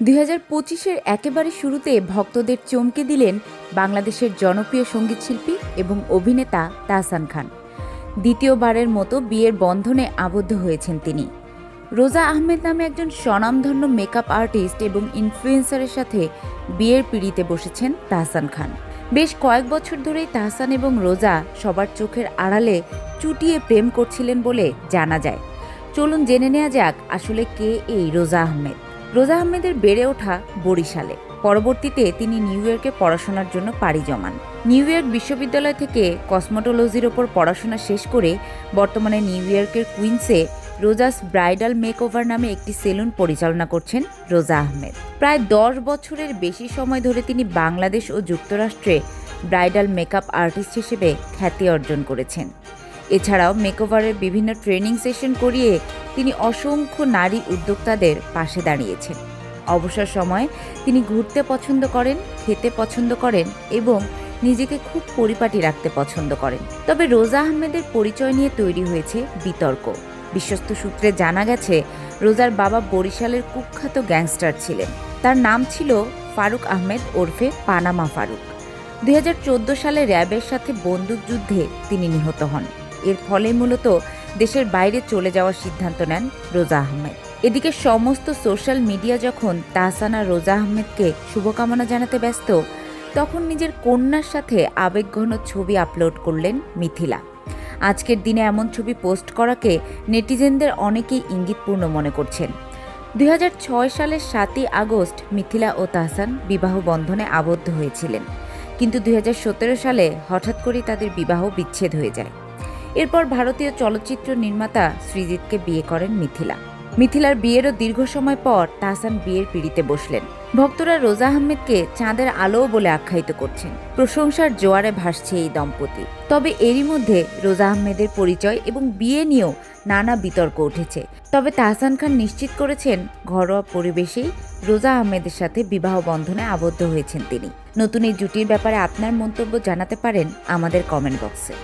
দুই হাজার পঁচিশের একেবারে শুরুতে ভক্তদের চমকে দিলেন বাংলাদেশের জনপ্রিয় সঙ্গীতশিল্পী এবং অভিনেতা তাহসান খান। দ্বিতীয়বারের মতো বিয়ের বন্ধনে আবদ্ধ হয়েছেন তিনি। রোজা আহমেদ নামে একজন স্বনামধন্য মেকআপ আর্টিস্ট এবং ইনফ্লুয়েন্সারের সাথে বিয়ের পিড়িতে বসেছেন তাহসান খান। বেশ কয়েক বছর ধরেই তাহসান এবং রোজা সবার চোখের আড়ালে চুটিয়ে প্রেম করছিলেন বলে জানা যায়। চলুন জেনে নেওয়া যাক আসলে কে এই রোজা আহমেদ। রোজা আহমেদের বেড়ে ওঠা বরিশালে। পরবর্তীতে তিনি নিউ ইয়র্কে পড়াশোনার জন্য পাড়ি জমান। নিউ ইয়র্ক বিশ্ববিদ্যালয় থেকে কসমোটোলজির ওপর পড়াশোনা শেষ করে বর্তমানে নিউ ইয়র্কের কুইন্সে রোজাস ব্রাইডাল মেকওভার নামে একটি সেলুন পরিচালনা করছেন রোজা আহমেদ। প্রায় দশ বছরের বেশি সময় ধরে তিনি বাংলাদেশ ও যুক্তরাষ্ট্রে ব্রাইডাল মেকআপ আর্টিস্ট হিসেবে খ্যাতি অর্জন করেছেন। এছাড়াও মেকওভারের বিভিন্ন ট্রেনিং সেশন করিয়ে তিনি অসংখ্য নারী উদ্যোক্তাদের পাশে দাঁড়িয়েছেন। অবসর সময়ে তিনি ঘুরতে পছন্দ করেন, খেতে পছন্দ করেন এবং নিজেকে খুব পরিপাটি রাখতে পছন্দ করেন। তবে রোজা আহমেদের পরিচয় নিয়ে তৈরি হয়েছে বিতর্ক। বিশ্বস্ত সূত্রে জানা গেছে, রোজার বাবা বরিশালের কুখ্যাত গ্যাংস্টার ছিলেন। তার নাম ছিল ফারুক আহমেদ ওরফে পানামা ফারুক। দু হাজার চোদ্দ সালে র্যাবের সাথে বন্দুকযুদ্ধে তিনি নিহত হন। এর ফলে মূলত দেশের বাইরে চলে যাওয়ার সিদ্ধান্ত নেন রোজা আহমেদ। এদিকে সমস্ত সোশ্যাল মিডিয়া যখন তাহসানা রোজা আহমেদকে শুভকামনা জানাতে ব্যস্ত, তখন নিজের কন্যার সাথে আবেগঘন ছবি আপলোড করলেন মিথিলা। আজকের দিনে এমন ছবি পোস্ট করাকে নেটিজেনদের অনেকেই ইঙ্গিতপূর্ণ মনে করছেন। দুই হাজার ছয় সালের সাতই আগস্ট মিথিলা ও তাহসান বিবাহ বন্ধনে আবদ্ধ হয়েছিলেন। কিন্তু দুই হাজার সতেরো সালে হঠাৎ করে তাদের বিবাহ বিচ্ছেদ হয়ে যায়। এরপর ভারতীয় চলচ্চিত্র নির্মাতা সৃজিতকে বিয়ে করেন মিথিলা। মিথিলার বিয়েরও দীর্ঘ সময় পর তাহসান বিয়ের পিড়িতে বসলেন। ভক্তরা রোজা আহমেদকে চাঁদের আলোও বলে আখ্যায়িত করছেন। প্রশংসার জোয়ারে ভাসছে এই দম্পতি। তবে এরই মধ্যে রোজা আহমেদের পরিচয় এবং বিয়ে নিয়েও নানা বিতর্ক উঠেছে। তবে তাহসান খান নিশ্চিত করেছেন, ঘরোয়া পরিবেশেই রোজা আহমেদের সাথে বিবাহ বন্ধনে আবদ্ধ হয়েছেন তিনি। নতুন এই জুটির ব্যাপারে আপনার মন্তব্য জানাতে পারেন আমাদের কমেন্ট বক্সে।